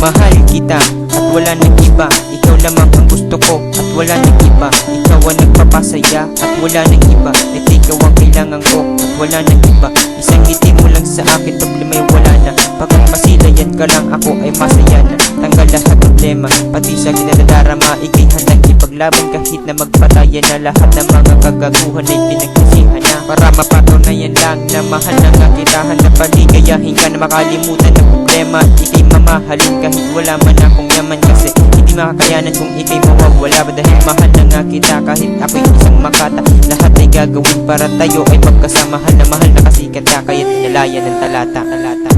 Mahal kita at wala nang iba lamang ang gusto ko at wala nang iba. Ikaw ang nagpapasaya at wala nang iba. At ikaw ang kailangan ko at wala nang iba. Isang ngiti mo lang sa akin problema'y wala na. Pagkat masilayan ka lang ako ay masaya na. Tanggal lahat problema pati sa kinadadarama. Ika'y handang ipaglaban kahit na magpatayan na Lahat ng mga kagaguhan ay pinagsisihan na. Para mapatunayan lang na mahal na nga kita. Handa paligayahin ka na makalimutan ng problema. Ika'y mamahalin kahit wala man akong yaman Kasi hindi makakayanan kung ika'y mawawala ba? Dahil mahal na nga kita kahit ako'y isang makata. Lahat ay gagawin para tayo ay magkasama. Na mahal na kasi kita kaya't nilalayan ng talata, talata.